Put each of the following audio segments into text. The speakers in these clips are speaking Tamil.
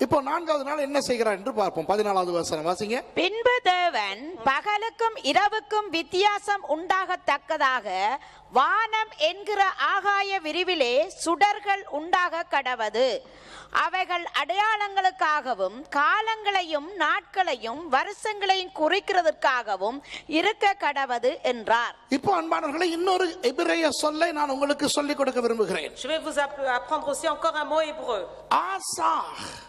இப்போ நான்காவது நாள் என்ன செய்கிறார் என்று பார்ப்போம். பதினாலாவது வசனம். வாசிங்க. பின்பு தேவன் பகலுக்கும் இரவுக்கும் வித்தியாசம் உண்டாகத்தக்கதாக வானம் என்கிற ஆகாய விரிவிலே சுடர்கள் உண்டாக கடவது. அவைகள் அடையாளங்களுக்காகவும் காலங்களையும் நாட்களையும் வருஷங்களையும் குறிக்கிறதற்காகவும் இருக்க கடவது என்றார். இப்போ அன்பானவர்களை இன்னொரு எபிரேய சொல்லை நான் உங்களுக்கு சொல்லிக் கொடுக்க விரும்புகிறேன். Je vais vous app- apprendre aussi encore un mot hébreu. ஆசாஹ்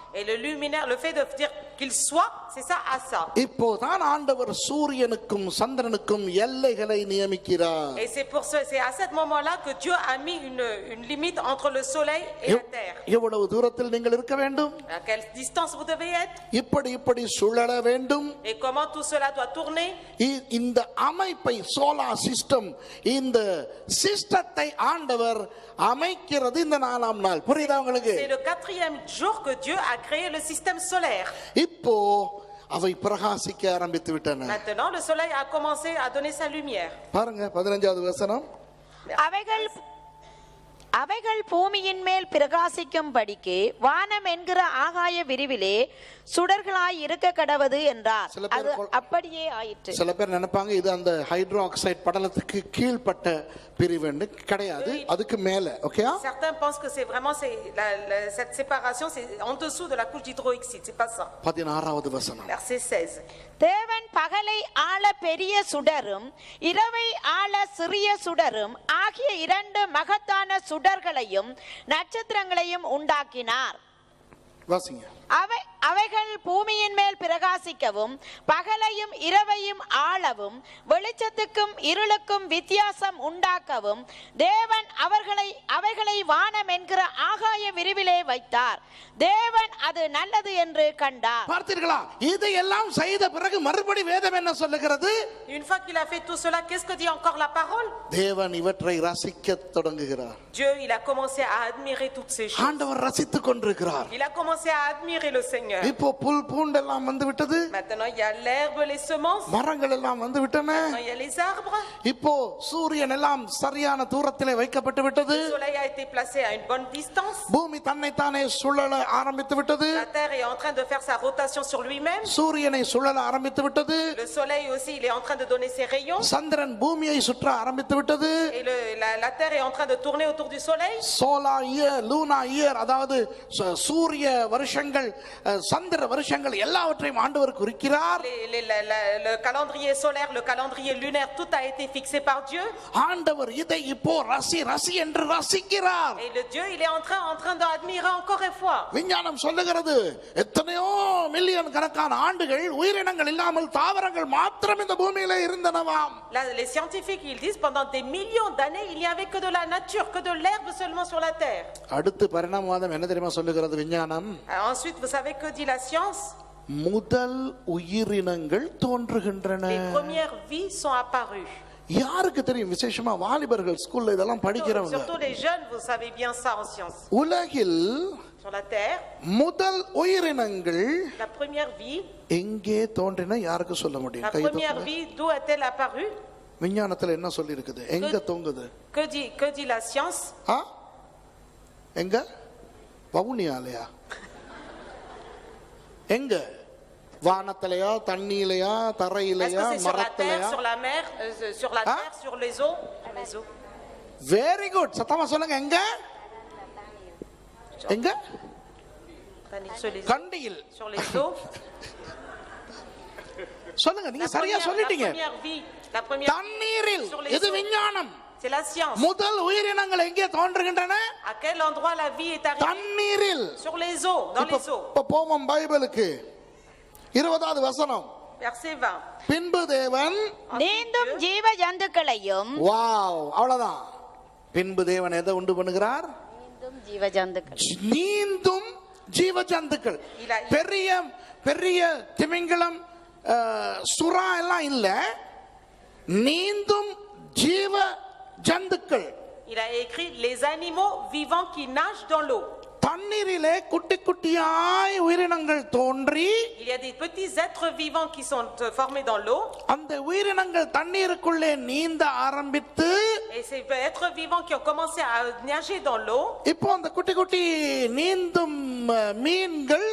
et le luminaire, le fait de dire qu'il soit, c'est ça assa. இப்போதான் ஆண்டவர் சூரியனுக்கும் சந்திரனுக்கும் எல்லைகளை நியமிக்கிறார் Et c'est pour ce, c'est à ce moment-là que Dieu a mis une, une limite entre le soleil et la எவ்- terre. எவ்வளவு தூரத்தில் நீங்கள் இருக்க வேண்டும் À quelle distance vous devez être இப்படி இப்படி சுழல வேண்டும் et comment tout cela doit tourner. இ- இந்த அமைப்பை சோலா சிஸ்டம் இந்த சிஸ்டத்தை ஆண்டவர் அமைக்கிறது இந்த நாலாம் நாள் புரியுதா உங்களுக்கு C'est le quatrième jour que Dieu a créé le système solaire. இப்போ அவை பிரகாசிக்க ஆரம்பித்து விட்டன Maintenant, le soleil a commencé à donner sa lumière. பாருங்க பதினஞ்சாவது வசனம் அவைகள் அவைகள் பூமியின் மேல் பிரகாசிக்கும்படிக்கு வானம் என்கிற ஆகாய விரிவிலே சுடர்களாய் இருக்க கடவது என்றார் அது அப்படியே ஆயிற்று சில பேர் நினைப்பாங்க இது அந்த ஹைட்ரோ ஆக்சைடு படலத்துக்கு கீழ்ப்பட்ட பிரிவுன்னு கிடையாது அதுக்கு மேல ஓகேயா Certains pensent que c'est vraiment c'est la- la- cette séparation, c'est en dessous de la couche d'hydroxyde. C'est pas ça. பதினாறாவது வசனம் Verset 16. தேவன் பகலை ஆள பெரிய சுடரும் இரவை ஆள சிறிய சுடரும் ஆகிய இரண்டு மகத்தான சுடர்களையும் நட்சத்திரங்களையும் உண்டாக்கினார். வாசிங்க. அவை அவைகள் பூமியின் மேல் பிரகாசிக்கவும் பகலையும் இரவையும் ஆளவும் வெளிச்சத்துக்கும் இருளுக்கும் வித்தியாசம் உண்டாக்கவும் தேவன் அவர்களை அவைகளை வானம் என்கிற ஆகாய விரிவிலே வைத்தார். தேவன் அது நல்லது என்று கண்டார். பார்த்தீர்களா? இதையெல்லாம் செய்த பிறகு மறுபடி வேதம் என்ன சொல்லுகிறது? Une fois qu'il a fait tout cela, qu'est-ce que dit encore la parole? தேவன் இவற்றை ரசிக்க தொடங்குகிறார். Dieu, il a commencé à admirer toutes ces choses. ஆண்டவர் ரசித்துக் கொண்டிருக்கிறார். Il a commencé à admirer le Seigneur. இப்போ புல் பூண்டெல்லாம் வந்து விட்டது Maintenant, il y a l'herbe, les semences. மரங்கள் எல்லாம் வந்து விட்டன Maintenant, il y a les arbres. இப்போ சூரியன் எல்லாம் சரியான தூரத்திலே வைக்கப்பட்டு விட்டது Le soleil a été placé à une bonne distance. பூமி தன்னைத்தானே சுழல ஆரம்பித்து விட்டது La terre est en train de faire sa rotation sur lui-même. சூரியனை சுழல ஆரம்பித்து விட்டது Le soleil aussi, il est en train de donner ses rayons. சந்திரன் பூமியை சுற்ற ஆரம்பித்து விட்டது Et le- la, la terre est en train de tourner autour du soleil. Solar year lunar year அதாவது ச- சூரிய வருஷங்கள் சந்திர வருஷங்கள் எல்லாவற்றையும் ஆண்டவர் குறிக்கிறார் le calendrier solaire, le calendrier lunaire, tout a été fixé par Dieu. ஆண்டவர் இதை இப்போ ரசி ரசி என்று ரசிக்கிறார் Et le Dieu, il est en train, en train d'admirer encore une fois. விஞ்ஞானம் சொல்லுகிறது எத்தனையோ மில்லியன் கணக்கான ஆண்டுகள் உயிரினங்கள் இல்லாமல் தாவரங்கள் மாத்திரம் இந்த பூமியில இருந்தனவாம் les scientifiques, ils disent pendant des millions d'années, il n'y avait que de la nature, que de l'herbe seulement sur la terre. அடுத்து பரிணாமவாதம் என்ன தெரியுமா சொல்லுகிறது விஞ்ஞானம் ensuite, vous savez que dit la science முதல் உயிரினங்கள் தோன்றுகின்றன Les premières vies sont apparues. யாருக்கு தெரியும் விசேஷமா வாலிபர்கள் ஸ்கூல்ல இதெல்லாம் படிக்கிறவங்க surtout les jeunes, vous savez bien ça en science. உலகில் Sur la terre, முதல் உயிரினங்கள் la première vie, எங்கே தோன்றின யாருக்கு சொல்ல la முடியும் கை première தட்டுங்க. vie, d'où est-elle apparue விஞ்ஞானத்துல என்ன சொல்லி இருக்குது எங்க தொங்குது que dit, que dit la science ஆ எங்க வவுனியாலையா எங்க வானத்திலையா தண்ணியிலையா தரையிலையா மரத்திலையா euh. வெரி குட் சத்தமா சொல்லுங்க எங்க எங்க கண்டியில். சொல்லுங்க நீங்க சரியா சொல்லிட்டீங்க தண்ணீரில் இது. விஞ்ஞானம் c'est la science. முதல் உயிரினங்கள் எங்கே தோன்றுகின்றன? À quel endroit la vie est arrivée? தண்ணீரில். Sur les eaux, dans இப்ப les eaux. இப்ப போவோம் பைபிளுக்கு. இருபதாவது வசனம். Verset 20. பின்பு தேவன் நீந்தும் ஜீவ ஜந்துக்களையும் வாவ் அவ்வளவுதான். பின்பு தேவன் எதை உண்டு பண்ணுகிறார்? நீந்தும் ஜீவ ஜந்துக்கள் நீந்தும் ஜீவ ஜந்துக்கள் இல்ல- பெரிய பெரிய திமிங்கலம் அஹ், சுறா எல்லாம் இல்ல. நீந்தும் ஜீவ ஜந்துக்கள் Il a écrit les animaux vivants qui nagent dans l'eau. தண்ணீரிலே குட்டி குட்டியாய் உயிரினங்கள் தோன்றி Il y a des petits êtres vivants qui sont euh, formés dans l'eau. அந்த உயிரினங்கள் தண்ணீருக்குள்ளே நீந்த ஆரம்பித்து Et ces êtres vivants qui ont commencé à nager dans l'eau. இப்போ அந்த குட்டி குட்டி நீந்தும் அஹ், மீன்கள்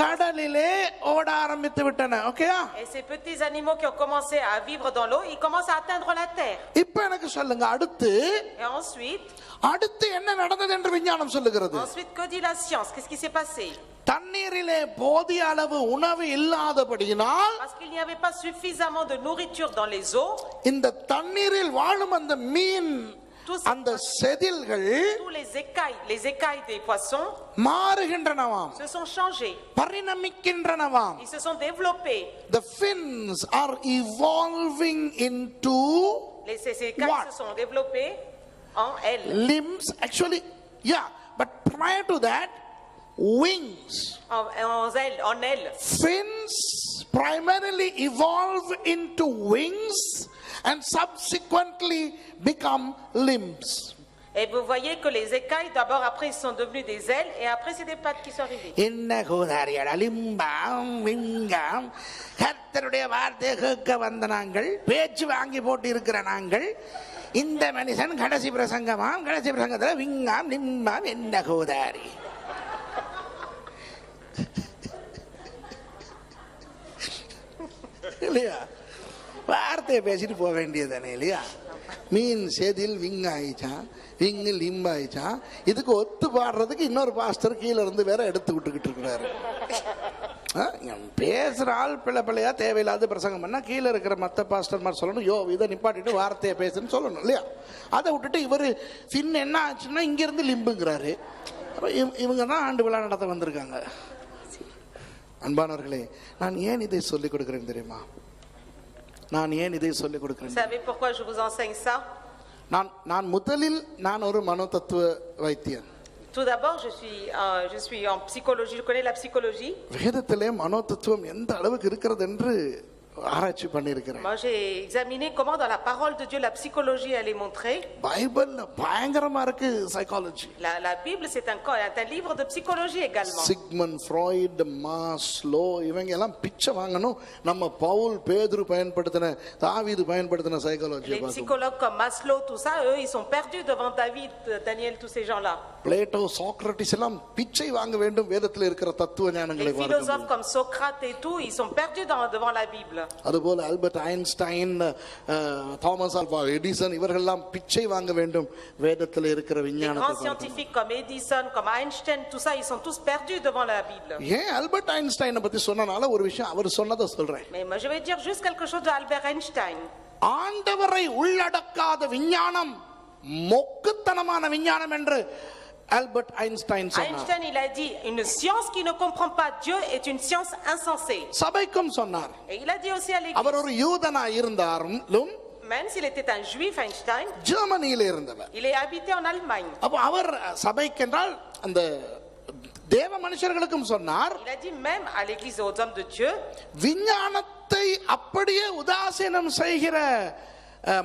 கடலிலே ஓட ஆரம்பித்து விட்டன ஓகேயா Et ces petits animaux qui ont commencé à vivre dans l'eau, ils commencent à atteindre la terre. இப்ப எனக்கு சொல்லுங்க அடுத்து Et ensuite, அடுத்து என்ன நடந்தது என்று விஞ்ஞானம் சொல்லுகிறது ensuite, que dit la science Qu'est-ce qui s'est passé தண்ணீரிலே போதிய அளவு உணவு இல்லாதபடியினால் Parce qu'il n'y avait pas suffisamment de nourriture dans les eaux, இந்த தண்ணீரில் வாழும் அந்த மீன் அந்த செதில்கள் tous les écailles, les écailles des poissons மாறுகின்றனவாம் se sont changées. பரிணமிக்கின்றனவாம் Ils se sont développés. the fins are evolving into Les, ces ces écailles What? se sont développées en ailes, limbs actually yeah but prior to that wings en, en ailes, en ailes. fins primarily evolve into wings and subsequently become limbs Et vous voyez que les écailles, d'abord, après, ils sont devenus des ailes, et après, c'est des pattes qui sont arrivées. என்ன கூதாரியடா லிம்பாம் விங்காம் கர்த்தருடைய வார்த்தையை கேட்க வந்த நாங்கள் பேச்சு வாங்கி போட்டு இருக்கிற நாங்கள் இந்த மனுஷன் கடைசி பிரசங்கமாம் கடைசி பிரசங்கத்தில் விங்காம் லிம்பாம் என்ன கூதாரி இல்லையா வார்த்தையை பேசிட்டு போக வேண்டியதானே இல்லையா? மீன் செதில் விங் ஆயிச்சான் விங்கு லிம்ப் ஆயிச்சான் இதுக்கு ஒத்து பாடுறதுக்கு இன்னொரு பாஸ்டர் கீழே இருந்து வேற எடுத்து விட்டுக்கிட்டு இருக்கிறாரு. ஆ, பேசுற ஆள் பிள்ளை பிள்ளையா தேவையில்லாத பிரசங்கம் பண்ணா கீழே இருக்கிற மற்ற பாஸ்டர் மாதிரி சொல்லணும் யோ இதை நிப்பாட்டிட்டு வார்த்தையை பேசுன்னு சொல்லணும் இல்லையா? அதை விட்டுட்டு இவர் சின்ன என்ன ஆச்சுன்னா இங்கேருந்து லிம்புங்கிறாரு. இவங்க தான் ஆண்டு விழா நடத்த வந்திருக்காங்க. அன்பானவர்களே நான் ஏன் இதை சொல்லிக் கொடுக்குறேன்னு தெரியுமா? நான் ஏன் இதை சொல்லிக் கொடுக்கிறேன் savez pourquoi je vous enseigne ça நான் நான் முதலில் நான் ஒரு மனோ தத்துவ வைத்தியன் Tout d'abord, je suis, euh, je suis en psychologie, je connais la psychologie. வேதத்திலே மனோ தத்துவம் எந்த அளவுக்கு இருக்கிறது என்று ஆராய்ச்சி பண்ணியிருக்கிறேன் Moi, j'ai examiné comment dans la parole de Dieu la psychologie elle est montrée. பைபிள்ல பயங்கரமா இருக்கு psychology La, la Bible, c'est un, co- est un livre de psychologie également. Sigmund Freud Maslow இவங்க எல்லாம் பிச்சை வாங்கணும் நம்ம பவுல் பேதுரு பயன்படுத்தின தாவீது பயன்படுத்தின சைக்காலஜியை Les பார்க்கணும் psychologues comme Maslow, tout ça, eux, ils sont perdus devant David, euh, Daniel, tous ces gens-là. Plato Socrates எல்லாம் பிச்சை வாங்க வேண்டும் வேதத்தில் இருக்கிற தத்துவ ஞானங்களை Les பார்க்க philosophes comme Socrate et tout, ils sont perdus dans- devant la Bible. அதுபோல Albert Einstein Thomas Alva Edison இவர்கள்லாம் பிச்சை வாங்க வேண்டும் வேதத்தில் இருக்கிற விஞ்ஞானத்தை. ஏன் ஆல்பர்ட் ஐன்ஸ்டைனை பத்தி சொன்னனால ஒரு விஷயம் அவர் சொன்னதை சொல்றேன். ஆண்டவரை உள்ளடக்காத விஞ்ஞானம் மொக்குத்தனமான விஞ்ஞானம் என்று சொன்னார் Einstein, il a dit, une science qui ne comprend pas Dieu est une science insensée. சபைக்கும் சொன்னார் Et il a dit aussi à அவர் ஒரு யூதனா இருந்தாலும் même s'il était un juif, Einstein, ஜெர்மனியில இருந்தவர் il est habité en Allemagne. அப்போ அவர் சபைக்கென்றால் அந்த தேவ மனுஷர்களுக்கும் சொன்னார் Il a dit même à l'église aux hommes de Dieu, விஞ்ஞானத்தை அப்படியே உதாசீனம் செய்கிற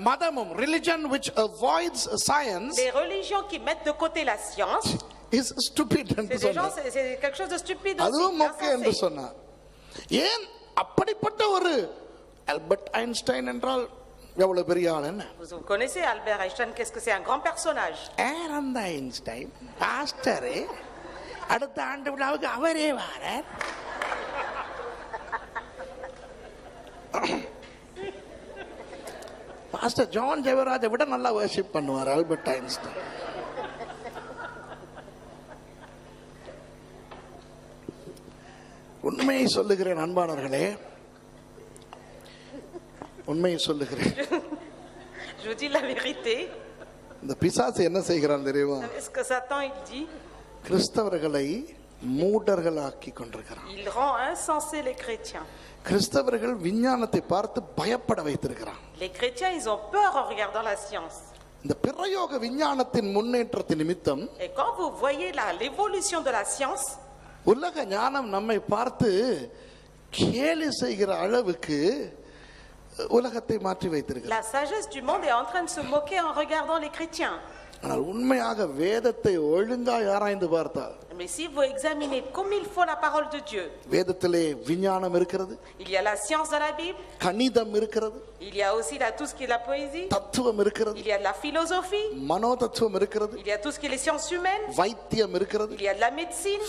மதமும் religion which avoids science les religions qui mettent de côté la science, is stupid என்று c'est des gens, சொன்னார் c'est quelque chose de stupide அதுவும் மொக்க என்று. சொன்னார் ஏன் அப்படிப்பட்ட ஒரு ஆல்பர்ட் ஐன்ஸ்டைன் என்றால் எவ்வளவு பெரிய ஆள் என்ன Vous, connaissez Albert Einstein, qu'est-ce que c'est un grand personnage அந்த ஐன்ஸ்டைன் பாஸ்டரு அடுத்த ஆண்டு விழாவுக்கு அவரே வாரார் பாஸ்டர் ஜான் ஜெயவராஜை விட நல்லா வர்ஷிப் பண்ணுவார் ஆல்பர்ட் ஐன்ஸ்டைன் உண்மையை சொல்லுகிறேன் அன்பானவர்களே. உண்மையை சொல்லுகிறேன். இந்த பிசாசு என்ன செய்கிறான் தெரியுமா? கிறிஸ்தவர்களை மூடர்களாக்கி கொண்டிருக்கிறான் Il rend insensés les chrétiens. கிறிஸ்தவர்கள் விஞ்ஞானத்தை பார்த்து பயப்பட வைத்திருக்கிறான் Les chrétiens, ils ont peur en regardant la science. இந்த பிரயோக விஞ்ஞானத்தின் முன்னேற்றத்தின் நிமித்தம் Et quand vous voyez là l'évolution de la science, உலக ஞானம் நம்மை பார்த்து கேலி செய்கிற அளவுக்கு உலகத்தை மாற்றி வைத்திருக்கிறார் La sagesse du monde est en train de se moquer en regardant les chrétiens. ஆனால் உண்மையாக வேதத்தை ஒழுங்காய் ஆராய்ந்து பார்த்தால் Mais si vous examinez comme il faut la parole de Dieu, வேதத்திலே விஞ்ஞானம் இருக்கிறது il y a la science dans la Bible, கணிதம் இருக்கிறது il y a aussi la- tout ce qui est la poésie, தத்துவம் இருக்கிறது il y a de la philosophie, மனோ தத்துவம் இருக்கிறது il y a tout ce qui est les sciences humaines, வைத்தியம் இருக்கிறது il y a de la médecine.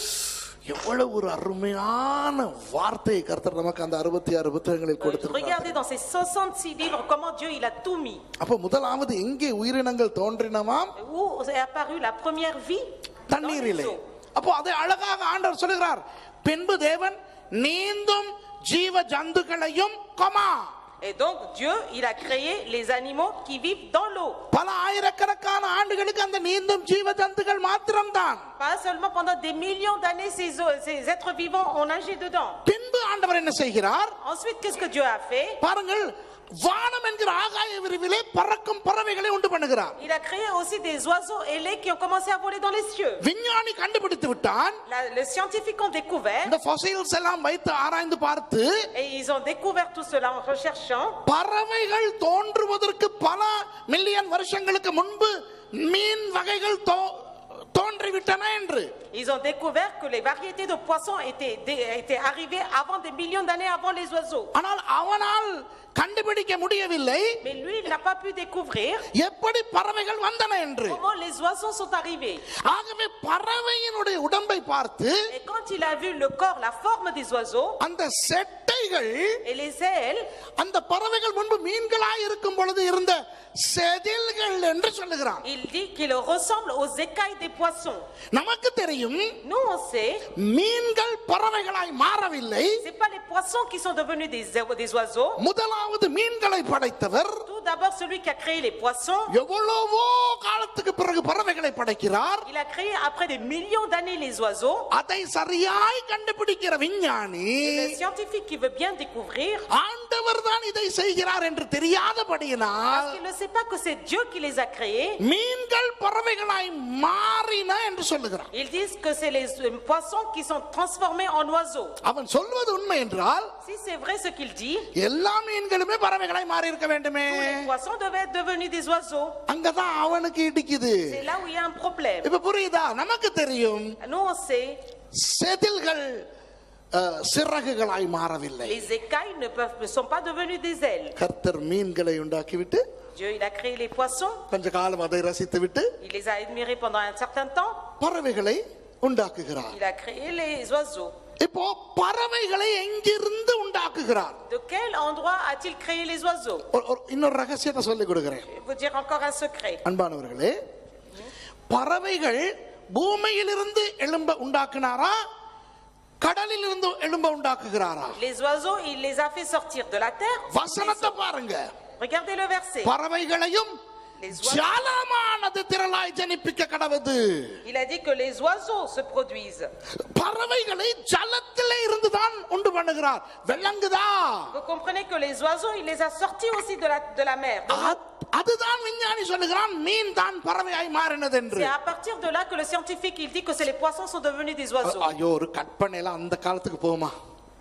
எவ்வளவு ஒரு அருமையான வார்த்தையை கர்த்தர் நமக்கு அந்த அறுபத்தி ஆறு புத்தகங்களில் கொடுத்திருக்கிறார். Dans ces 66 livres comment Dieu il a tout mis. அப்ப முதலாவது எங்கே உயிரினங்கள் தோன்றினவாம்? Où est apparue la première vie? தண்ணீரிலே. அப்போ அதை அழகாக ஆண்டவர் சொல்லுகிறார். பின்பு தேவன் நீந்தும் ஜீவ ஜந்துக்களையும் comma. Et donc Dieu, il a créé les animaux qui vivent dans l'eau. பல ஆயிரக்கணக்கான ஆண்டுகளுக்கு அந்த நீந்தும் ஜீவ ஜந்துக்கள் மாத்திரம்தான் Pas seulement pendant des millions d'années, ces, eaux- ces êtres vivants ont nagé dedans. பின்பு ஆண்டவர் என்ன செய்கிறார் Ensuite, qu'est-ce que Dieu a fait பாருங்கள் வானம் என்கிற ஆகாய விரிவிலே பறக்கும் பறவைகளை உண்டு பண்ணுகிறார் Il a créé aussi des oiseaux ailés qui ont commencé à voler dans les cieux. விஞ்ஞானி கண்டுபிடித்து விட்டான் La- les scientifiques ont découvert, இந்த ஃபொசைல்ஸ் எல்லாம் வைத்து ஆராய்ந்து பார்த்து et ils ont découvert tout cela en recherchant, பறவைகள் தோன்றுவதற்கு பல மில்லியன் வருஷங்களுக்கு முன்பு மீன் வகைகள் தோ- தோன்றிவிட்டன என்று ils ont découvert que les variétés de poissons étaient, dé- étaient arrivées avant des millions d'années avant les oiseaux. ஆனால் அவனால் கண்டுபிடிக்க முடியவில்லை Mais lui, il n'a pas pu découvrir எப்படி பறவைகள் வந்தன என்று comment les oiseaux sont arrivés. ஆகவே பறவையினுடைய உடம்பை பார்த்து Et quand il a vu le corps, la forme des oiseaux அந்த செட்டைகள் et les ailes, அந்த பறவைகள் முன்பு மீன்களாய் இருக்கும் பொழுது இருந்த செதில்கள் என்று சொல்லுகிறான் il dit qu'il ressemble aux écailles des poissons. நமக்கு தெரியும் Nous, on sait, மீன்கள் பறவைகளாய் மாறவில்லை c'est pas les poissons qui sont devenus des, des oiseaux. முதலாவது மீன்களை படைத்தவர். Tout d'abord, celui qui a créé les poissons, எவ்வளவோ காலத்துக்கு பிறகு பறவைகளை படைக்கிறார் il a créé après des millions d'années les oiseaux. அதை சரியாய் கண்டுபிடிக்கிற விஞ்ஞானி le scientifique qui veut bien découvrir, ஆண்டவர் தான் இதை செய்கிறார் என்று தெரியாதபடியினால் parce qu'il ne sait pas que c'est Dieu qui les a créés, மீன்கள் பறவைகளாய் மாறின என்று சொல்லுகிறான் ils disent que c'est les euh, poissons qui sont transformés en oiseaux. அவன் சொல்வது உண்மை என்றால் Si c'est vrai ce qu'il dit, எல்லா மீன்களுமே பறவைகளாய் மாறி இருக்க வேண்டுமே les poissons devaient être devenus des oiseaux. அங்கதான் அவனுக்கு இடிக்குது C'est là où il y a un problème. இப்ப புரியுதா நமக்கு தெரியும் Nous, on sait, செதில்கள் அஹ், சிறகுகளாய் மாறவில்லை les écailles ne, peuvent, ne sont pas devenues des ailes. கர்த்தர் மீன்களை உண்டாக்கிவிட்டு Dieu, il a créé les poissons, கொஞ்ச காலம் அதை ரசித்துவிட்டு il les a admirés pendant un certain temps, பறவைகளை உண்டாக்குகிறார் il a créé les oiseaux. இப்போ பறவைகளை எங்கிருந்து உண்டாக்குகிறார் De quel endroit a-t-il créé les oiseaux ஒரு- ஒரு- இன்னொரு ரகசியத்தை சொல்லிக் கொடுக்கிறேன் Je vais vous dire encore un secret. அன்பானவர்களே பறவைகள் பூமியிலிருந்து எழும்ப உண்டாக்குனாரா கடலில் இருந்து எழும்ப உண்டாக்குகிறாரா Les oiseaux, il les a fait sortir de la terre. வசனத்தை பாருங்க Regardez le verset. பறவைகளையும் ஜாலமானது திரளாய் ஜனிப்பிக்க கடவுது Il a dit que les oiseaux se produisent. பறவைகளை ஜலத்திலே இருந்துதான் உண்டு பண்ணுகிறார் விளங்குதா Vous comprenez que les oiseaux, il les a sortis aussi de la, de la mer. de l'eau. அத்- அதுதான் விஞ்ஞானி சொல்லுகிறான் மீன் தான் பறவையாய் மாறினது என்று C'est à partir de là que le scientifique, il dit que c'est les poissons sont devenus des oiseaux. ஐயோ ஒரு கற்பனையில அந்த காலத்துக்கு போகுமா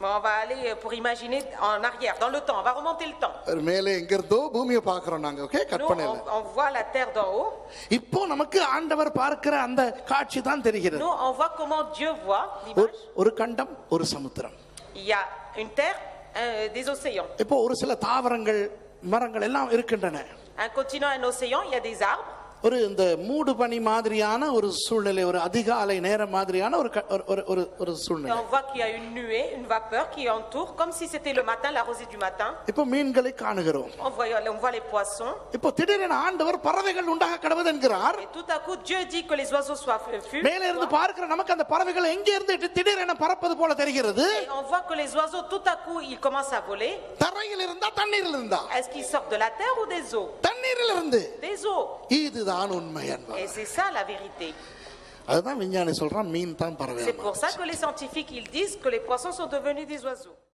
Mais on va aller euh, pour imaginer en arrière, dans le temps. On va remonter le temps. ஒரு மேலே எங்க இருந்தோ பூமியை பாக்குறோம் நாங்க ஓகே Nous, கற்பனையில on, on voit la terre d'en haut. இப்போ நமக்கு ஆண்டவர் பார்க்கிற அந்த காட்சி தான் தெரிகிறது Nous, on voit comment Dieu voit ஒரு- l'image. ஒரு கண்டம் ஒரு சமுத்திரம் Il y a une terre, un- des océans. இப்போ ஒரு சில தாவரங்கள் மரங்கள் எல்லாம் இருக்கின்றன Un continent, un océan, il y a des arbres. ஒரு இந்த மூடு பனி மாதிரியான ஒரு சூழ்நிலை ஒரு அதிகாலை நேரம் மாதிரியான ஒரு ஒரு- ஒரு ஒரு சூழ்நிலை on voit qu'il y a une nuée, une vapeur qui entoure, comme si c'était le matin, la rosée du matin. இப்போ மீன்களை காணுகிறோம் On voit, on voit les poissons. இப்போ திடீரென ஆண்டவர் பறவைகள் உண்டாக கடவுது என்கிறார் Et tout à coup, Dieu dit que les oiseaux soient fus. மேலே இருந்து பார்க்கிற நமக்கு அந்த பறவைகள் எங்கே இருந்து திடீரென பறப்பது போல தெரிகிறது Et on voit que les oiseaux, tout à coup, ils commencent à voler. தரையில் இருந்தா தண்ணீரில் இருந்தா Est-ce qu'ils sortent de la terre ou des eaux தண்ணீரில் இருந்து Des eaux. இதுதான் உண்மை என்பார் Et c'est ça la vérité. அதுதான் விஞ்ஞானி சொல்றான் மீன் தான் பறவை C'est pour ça que les scientifiques, ils disent que les poissons sont devenus des oiseaux.